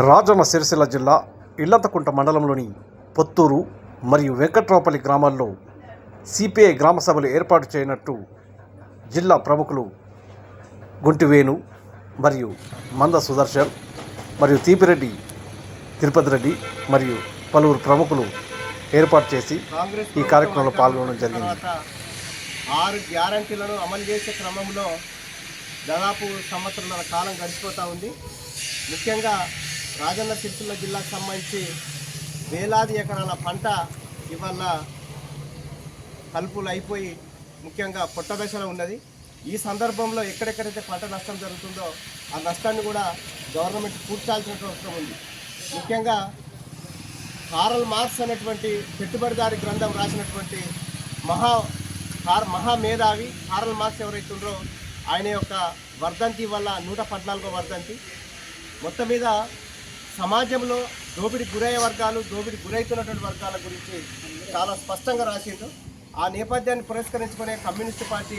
రాజన్న సిరిసిల్ల జిల్లా ఇల్లతకుంట మండలంలోని పొత్తూరు మరియు వెంకట్రావుపల్లి గ్రామాల్లో సిపిఐ గ్రామ సభలు ఏర్పాటు చేయనట్టు జిల్లా ప్రముఖులు గుంటివేణు మరియు మంద సుదర్శన్ మరియు తీపిరెడ్డి తిరుపతి రెడ్డి మరియు పలువురు ప్రముఖులు ఏర్పాటు చేసి ఈ కార్యక్రమంలో పాల్గొనడం జరిగింది. ఆరు గ్యారంటీలను అమలు చేసే క్రమంలో దాదాపు సంవత్సరాల కాలం గడిచిపోతూ ఉంది. ముఖ్యంగా రాజన్న సిరిసిల్ల జిల్లాకు సంబంధించి వేలాది ఎకరాల పంట ఇవాళ కలుపులు అయిపోయి ముఖ్యంగా పొట్ట దశలో ఉన్నది. ఈ సందర్భంలో ఎక్కడెక్కడైతే పంట నష్టం జరుగుతుందో ఆ నష్టాన్ని కూడా గవర్నమెంట్ పూడ్చాల్సిన అవసరం ఉంది. ముఖ్యంగా కారల్ మార్క్స్ అనేటువంటి పెట్టుబడిదారి గ్రంథం రాసినటువంటి మహా కార్ మహామేధావి కారల్ మార్క్స్ ఎవరైతే ఆయన యొక్క వర్ధంతి వల్ల నూట పద్నాలుగో వర్ధంతి. మొత్తం మీద సమాజంలో దోపిడి గురయ్యే వర్గాలు దోపిడి గురవుతున్నటువంటి వర్గాల గురించి చాలా స్పష్టంగా రాసిండు ఆ నేపథ్యాన్ని పురస్కరించుకునే కమ్యూనిస్ట్ పార్టీ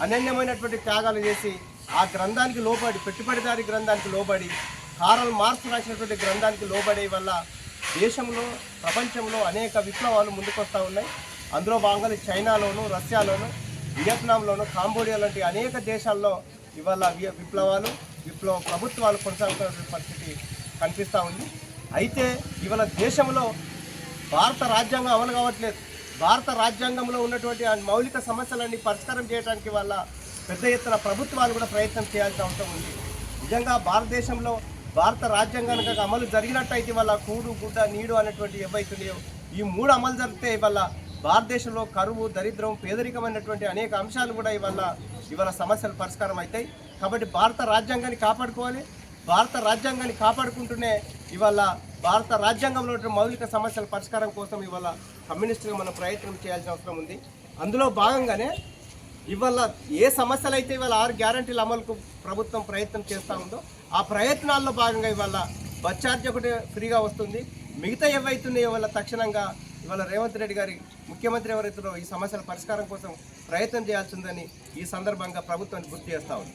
అనన్యమైనటువంటి త్యాగాలు చేసి ఆ గ్రంథానికి లోబడి పెట్టుబడిదారి గ్రంథానికి లోబడి కారల్ మార్క్స్ రాసినటువంటి గ్రంథానికి లోబడే వల్ల దేశంలో ప్రపంచంలో అనేక విప్లవాలు ముందుకొస్తూ ఉన్నాయి. అందులో భాగంగా చైనాలోను రష్యాలోను వియత్నాంలోను కాంబోడియా లాంటి అనేక దేశాల్లో ఇవాళ వి- విప్లవాలు విప్లవ ప్రభుత్వాలు కొనసాగుతున్న పరిస్థితి కనిపిస్తూ ఉంది. అయితే ఇవాళ దేశంలో భారత రాజ్యాంగం అమలు కావట్లేదు. భారత రాజ్యాంగంలో ఉన్నటువంటి మౌలిక సమస్యలన్నీ పరిష్కారం చేయడానికి వల్ల పెద్ద ఎత్తున ప్రభుత్వాలు కూడా ప్రయత్నం చేయాల్సిన అవసరం ఉంది. నిజంగా భారతదేశంలో భారత రాజ్యాంగానికి అమలు జరిగినట్టయితే వల్ల కూడు గుడ్డ నీడు అనేటువంటి ఏవైతున్నాయో ఈ మూడు అమలు జరిగితే ఇవాళ భారతదేశంలో కరువు దరిద్రం పేదరికం అనేటువంటి అనేక అంశాలు కూడా ఇవాళ ఇవాళ సమస్యలు పరిష్కారం అవుతాయి. కాబట్టి భారత రాజ్యాంగాన్ని కాపాడుకోవాలి. భారత రాజ్యాంగాన్ని కాపాడుకుంటూనే ఇవాళ భారత రాజ్యాంగంలో మౌలిక సమస్యల పరిష్కారం కోసం ఇవాళ కమ్యూనిస్టుగా మనం ప్రయత్నం చేయాల్సిన అవసరం ఉంది. అందులో భాగంగానే ఇవాళ ఏ సమస్యలు అయితే ఇవాళ ఆరు గ్యారంటీల అమలుకు ప్రభుత్వం ప్రయత్నం చేస్తూ ఉందో ఆ ప్రయత్నాల్లో భాగంగా ఇవాళ బస్ ఛార్జ్ ఒకటి ఫ్రీగా వస్తుంది. మిగతా ఏవైతున్నాయో ఇవాళ తక్షణంగా ఇవాళ రేవంత్ రెడ్డి గారి ముఖ్యమంత్రి ఎవరైతున్నారో ఈ సమస్యల పరిష్కారం కోసం ప్రయత్నం చేయాల్సిందని ఈ సందర్భంగా ప్రభుత్వాన్ని గుర్తు చేస్తా ఉంది